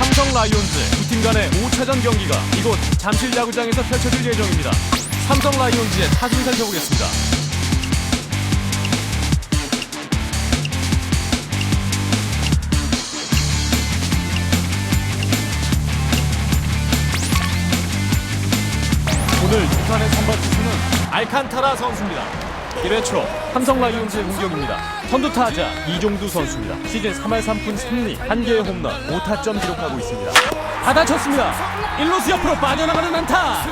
삼성 라이온즈 두 팀 간의 5차전 경기가 이곳 잠실 야구장에서 펼쳐질 예정입니다. 삼성 라이온즈의 타순 살펴보겠습니다. 오늘 두산의 선발 투수는 알칸타라 선수입니다. 1회 초 삼성 라이온즈의 공격입니다. 선두 타자 이종두 선수입니다. 시즌 3할 3푼 3리 1개의 홈런 5타점 기록하고 있습니다. 받아쳤습니다. 1루수 옆으로 빠져나가는 안타.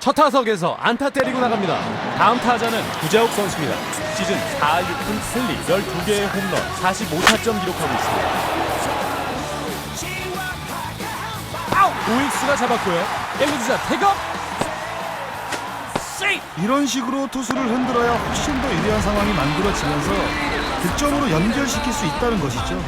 첫 타석에서 안타 때리고 나갑니다. 다음 타자는 구자욱 선수입니다. 시즌 4할 6푼 3리 12개의 홈런 45타점 기록하고 있습니다. 우익수가 잡았고요. 1루 주자 태업 이런 식으로 투수를 흔들어야 훨씬 더 유리한 상황이 만들어지면서 득점으로 연결시킬 수 있다는 것이죠.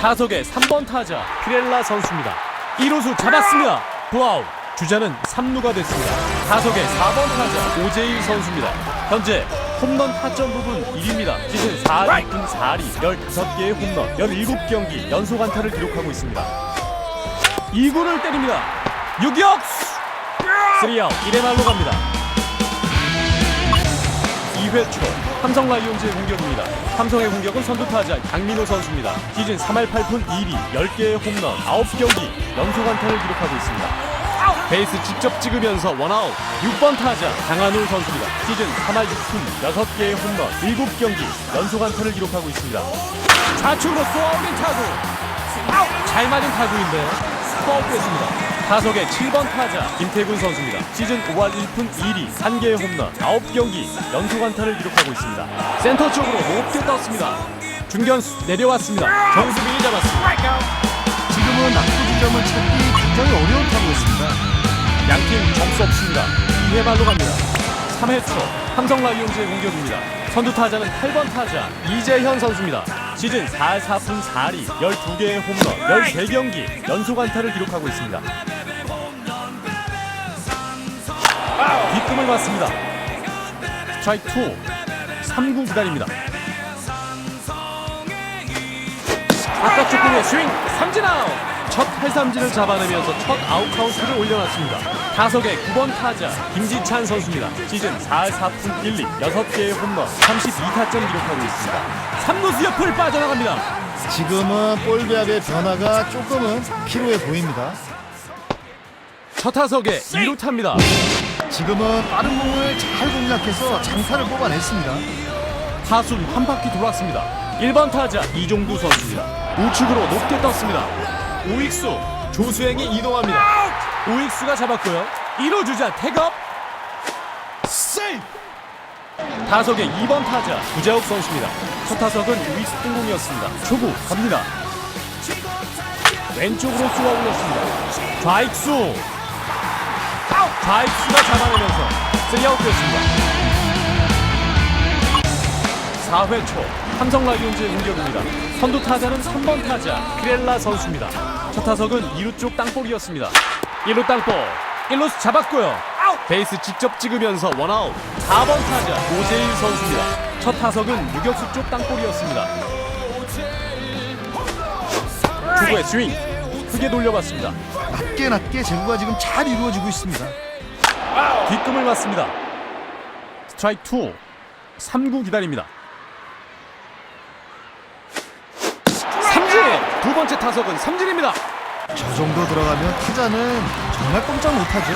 타석의 3번 타자 피렐라 선수입니다. 1호수 잡았습니다. 투아웃. 주자는 3루가 됐습니다. 타석의 4번 타자 오재일 선수입니다. 현재 홈런 타점 부분 1위입니다. 시즌 4할 6분 4리 15개의 홈런 17경기 연속 안타를 기록하고 있습니다. 2구를 때립니다. 유격수 3아웃 1회 말로 갑니다. 2회 초 삼성 라이온즈의 공격입니다. 삼성의 공격은 선두 타자 강민호 선수입니다. 시즌 3할 8푼 2리 10개의 홈런 9경기 연속 안타를 기록하고 있습니다. 베이스 직접 찍으면서 원아웃 6번 타자 강한울 선수입니다. 시즌 3할 6푼 6개의 홈런 7경기 연속 안타를 기록하고 있습니다. 좌측으로 쏘아올린 타구 잘 맞은 타구인데요. 파울됐습니다. 타석의 7번 타자 김태균 선수입니다. 시즌 5할 1푼 1리 1개의 홈런 9경기 연속 안타를 기록하고 있습니다. 센터 쪽으로 높게 떴습니다. 중견수 내려왔습니다. 정수빈이 잡았습니다. 지금은 낙수 지점을 찾기 굉장히 어려운 타구였습니다. 양팀 점수 없습니다. 2회 말로 갑니다. 3회 초 삼성 라이온즈의 공격입니다. 선두 타자는 8번 타자 이재현 선수입니다. 시즌 4할 4푼 4리 12개의 홈런 13경기 연속 안타를 기록하고 있습니다. 뒷금을 맞습니다. 스트라이크 2 3구 기다립니다. 바깥쪽 공의 스윙 삼진 아웃 첫 탈삼진을 잡아내면서 첫 아웃 카운트를 올려놨습니다 타석의 9번 타자 김지찬 선수입니다. 시즌 4할 4푼 1리 6개의 홈런 32타점 기록하고 있습니다. 3루수 옆을 빠져나갑니다. 지금은 볼 배합의 변화가 조금은 필요해 보입니다. 첫 타석에 2루 탑니다. 지금은 빠른 공을 잘 공략해서 장타를 뽑아냈습니다. 타순 한 바퀴 돌았습니다. 1번 타자 이종두 선수입니다. 우측으로 높게 떴습니다. 우익수 조수행이 이동합니다 우익수가 잡았고요 1루 주자 태업 세이프! 타석의 2번 타자 구자욱 선수입니다. 첫 타석은 우익수 뜬공이었습니다. 초구 갑니다. 왼쪽으로 쏘아 올렸습니다. 좌익수 좌익수가 잡아내면서 3아웃 됐습니다. 4회 초 삼성 라이온즈의 공격입니다. 선두 타자는 3번 타자 피렐라 선수입니다. 첫 타석은 2루 쪽 땅볼이었습니다. 1루 땅볼 1루수 잡았고요. 베이스 직접 찍으면서 원아웃 4번 타자 오재일 선수입니다. 첫 타석은 유격수 쪽 땅볼이었습니다. 초구의 스윙 크게 돌려봤습니다. 낮게 낮게 제구가 지금 잘 이루어지고 있습니다. 뒷금을 맞습니다. 스트라이크 2 3구 기다립니다. 삼진 두 번째 타석은 삼진입니다. 저 정도 들어가면 타자는 정말 꼼짝 못하죠.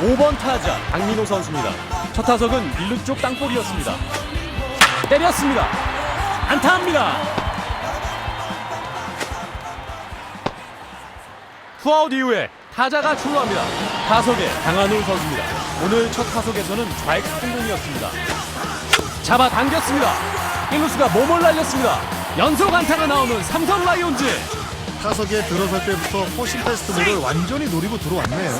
5번 타자 강민호 선수입니다. 첫 타석은 1루 쪽 땅볼이었습니다. 때렸습니다. 안타합니다. 투아웃 이후에 타자가 출루합니다. 타석에 강한울 선수입니다. 오늘 첫 타석에서는 좌익 성공이었습니다. 잡아 당겼습니다. 1루수가 몸을 날렸습니다. 연속 안타가 나오는 삼성 라이온즈. 타석에 들어설 때부터 포신 페스트볼을 완전히 노리고 들어왔네요.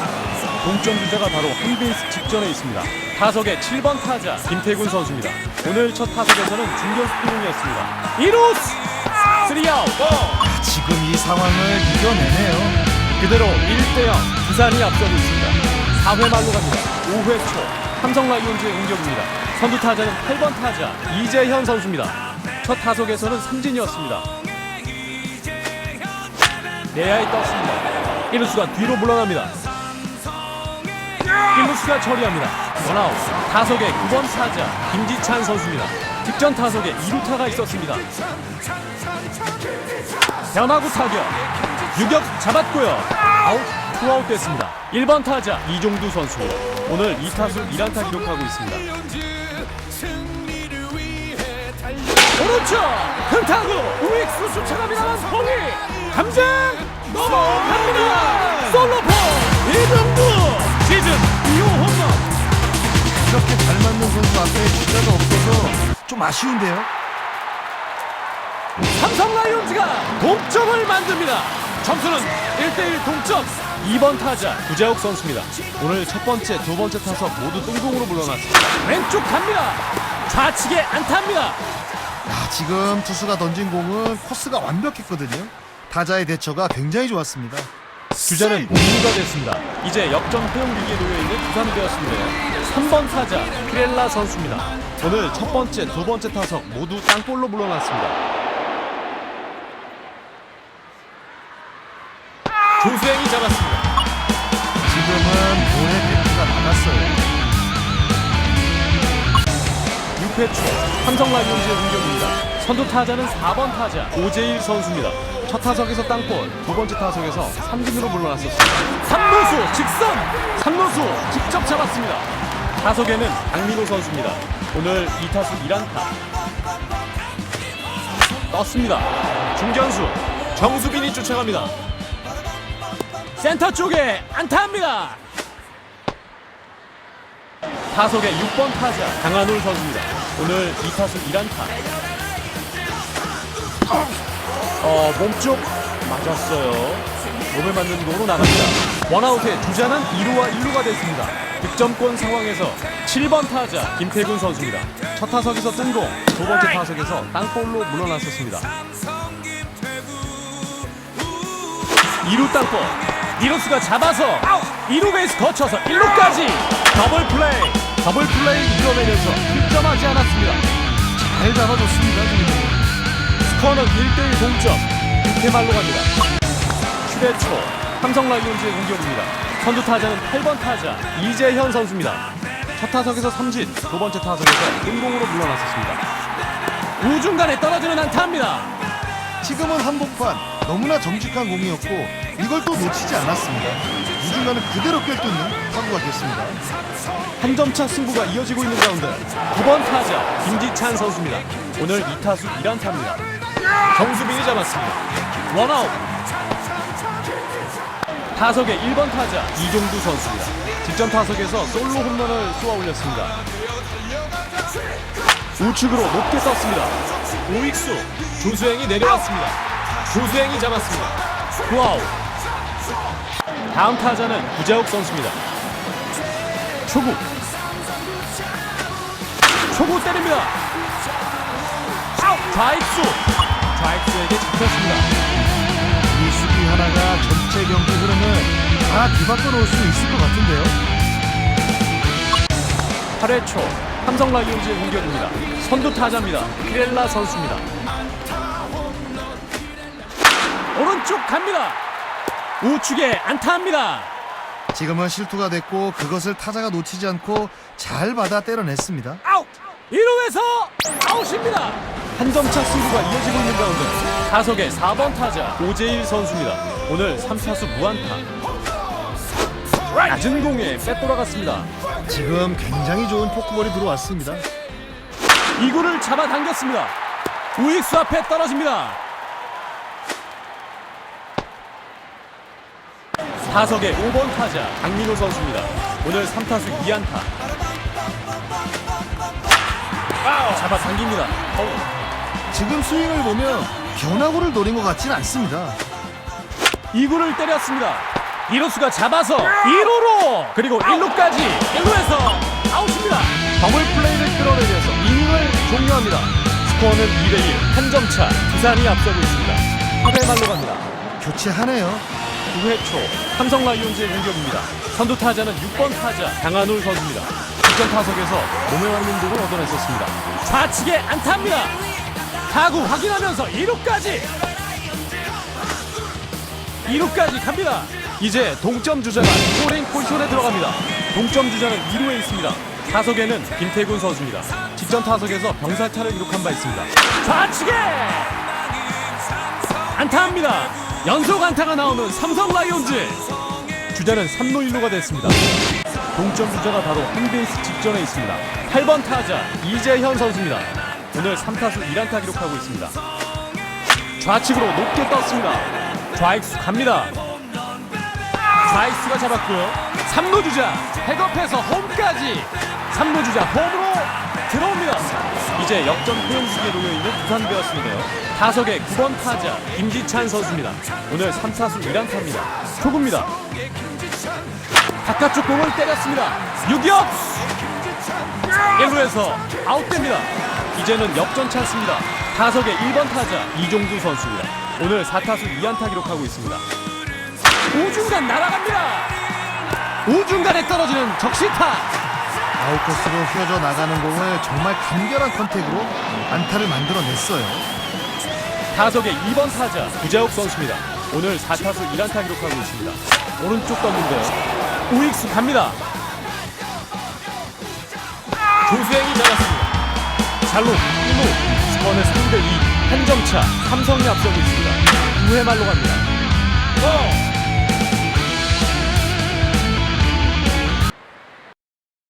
동점 주자가 바로 한 베이스 직전에 있습니다. 타석의 7번 타자 김태군 선수입니다. 오늘 첫 타석에서는 중견수 투공이었습니다. 1루스 3아웃 지금 이 상황을 이겨내네요. 그대로 1대0 부산이 앞서고 있습니다. 4회 말로 갑니다. 5회 초 삼성 라이온즈의 공격입니다. 선두 타자는 8번 타자 이재현 선수입니다. 첫 타석에서는 삼진이었습니다. 내야에 떴습니다. 1루수가 뒤로 물러납니다. 1루수가 처리합니다. 원아웃. 타석의 9번 타자 김지찬 선수입니다. 직전 타석에 2루타가 있었습니다. 변화구 타격. 유격 잡았고요. 아웃 투아웃 됐습니다. 1번 타자 이종두 선수. 오늘 2타수 1안타 기록하고 있습니다. 오른쪽 큰 타구 우익수 홈이 감장 넘어 갑니다. 솔로포 이정도 시즌 2호 홈런. 이렇게 잘 맞는 선수 앞에 주자가 없어서 좀 아쉬운데요. 삼성 라이온즈가 동점을 만듭니다. 점수는 1대1 동점. 2번 타자 구자욱 선수입니다. 오늘 첫 번째 두 번째 타석 모두 뜬공으로 물러났습니다. 왼쪽 갑니다. 좌측에 안타입니다. 야, 지금 투수가 던진 공은 코스가 완벽했거든요. 타자의 대처가 굉장히 좋았습니다. 주자는 5루가 됐습니다. 이제 역전 포용 위기에 놓여 있는 두산이 되었습니다. 3번 타자 피렐라 선수입니다. 오늘 첫 번째, 두 번째 타석 모두 땅볼로 물러났습니다. 조수행이 잡았습니다. 6회 초 삼성 라이온즈의 공격입니다. 선두 타자는 4번 타자 오재일 선수입니다. 첫 타석에서 땅볼, 두 번째 타석에서 삼진으로 물러났었습니다. 삼루수 직선! 삼루수 직접 잡았습니다. 타석에는 강민호 선수입니다. 오늘 2타수 1안타. 떴습니다. 중견수 정수빈이 쫓아갑니다. 센터 쪽에 안타합니다. 타석의 6번 타자 강한울 선수입니다. 오늘 2타수 1안타. 어, 몸쪽 맞았어요. 몸에 맞는 공으로 나갑니다. 원아웃에 주자는 2루와 1루가 됐습니다. 득점권 상황에서 7번 타자 김태균 선수입니다. 첫 타석에서 뜬 공, 두 번째 타석에서 땅볼로 물러났었습니다. 2루 땅볼, 2루수가 잡아서 2루 베이스 거쳐서 1루까지 더블 플레이, 더블 플레이 이뤄내면서 득점하지 않았습니다. 잘 잡아줬습니다. 지금. 스코어는 1대1 동점 6회 말로 갑니다 7회 초 삼성 라이온즈의 공격입니다 선두 타자는 8번 타자 이재현 선수입니다 첫 타석에서 삼진 두 번째 타석에서 뜬공으로 물러났었습니다 우중간에 떨어지는 안타입니다 지금은 한복판 너무나 정직한 공이었고 이걸 또 놓치지 않았습니다. 우중간을 그대로 꿰뚫는 타구가 됐습니다. 한 점 차 승부가 이어지고 있는 가운데 9번 타자 김지찬 선수입니다. 오늘 2타수 1안타입니다. 정수빈이 잡았습니다. 원아웃. 타석의 1번 타자 이종두 선수입니다. 직전 타석에서 솔로 홈런을 쏘아 올렸습니다. 우측으로 높게 떴습니다. 오익수. 조수행이 내려왔습니다. 조수행이 잡았습니다. 후아웃 다음 타자는 구자욱 선수입니다. 초구. 초구 때립니다. 좌익수. 좌익수에게 잡혔습니다. 이 수비 하나가 전체 경기 흐름을 다 뒤바꿔 놓을 수 있을 것 같은데요. 8회 초 삼성 라이온즈의 공격입니다. 선두 타자입니다. 피렐라 선수입니다. 오른쪽 갑니다 우측에 안타합니다. 지금은 실투가 됐고 그것을 타자가 놓치지 않고 잘 받아 때려냈습니다. 아웃! 1루에서 아웃입니다. 한 점차 승부가 이어지고 있는 가운데 타석의 4번 타자 오재일 선수입니다. 오늘 3타수 무안타. 낮은 공에 빼돌아갔습니다. 지금 굉장히 좋은 포크볼이 들어왔습니다. 2구를 잡아당겼습니다. 우익수 앞에 떨어집니다 타석의 5번 타자 강민호 선수입니다 오늘 3타수 2안타 잡아당깁니다 어우. 지금 스윙을 보면 변화구를 노린 것 같지는 않습니다. 2구를 때렸습니다. 2루수가 잡아서 2루로 그리고 1루까지 1루에서 아웃입니다. 더블 플레이를 끌어내면서 이닝을 종료합니다. 스코어는 2대1 한 점차 부산이 앞서고 있습니다. 8회 말로 갑니다. 교체하네요. 9회 초 삼성 라이온즈의 공격입니다. 선두 타자는 6번 타자 강한울 선수입니다. 직전 타석에서 몸에 맞는 공을 얻어냈었습니다. 좌측에 안타입니다. 타구 확인하면서 2루까지 2루까지 갑니다. 이제 동점 주자가 스코링 포지션에 들어갑니다. 동점 주자는 2루에 있습니다. 타석에는 김태균 선수입니다. 직전 타석에서 병살타를 기록한 바 있습니다. 좌측에 안타합니다. 연속 안타가 나오는 삼성 라이온즈. 주자는 3루 1루가 됐습니다. 동점 주자가 바로 홈베이스 직전에 있습니다. 8번 타자 이재현 선수입니다. 오늘 3타수 1안타 기록하고 있습니다. 좌측으로 높게 떴습니다. 좌익수 갑니다. 좌익수가 잡았고요. 3루 주자 백업해서 홈까지. 3루 주자 홈으로 들어옵니다. 이제 역전 포용수기에 놓여 있는 부산 베어스인데요. 타석의 9번 타자 김지찬 선수입니다. 오늘 3타수 1안타입니다. 초구입니다. 바깥쪽 공을 때렸습니다. 유격! 1루에서 아웃됩니다. 이제는 역전 찬스입니다. 타석의 1번 타자 이종두 선수입니다. 오늘 4타수 2안타 기록하고 있습니다. 우중간 날아갑니다. 우중간에 떨어지는 적시타. 아웃코스로 휘어져 나가는 공을 정말 간결한 컨택으로 안타를 만들어냈어요. 타석의 2번 타자 구자욱 선수입니다. 오늘 4타수 1안타 기록하고 있습니다. 오른쪽 떴는데요. 우익수 갑니다. 조수행이 잡았습니다. 잘로 1루 스코어는 3대 2 한 점 차 삼성이 앞서고 있습니다. 9회 말로 갑니다. 어!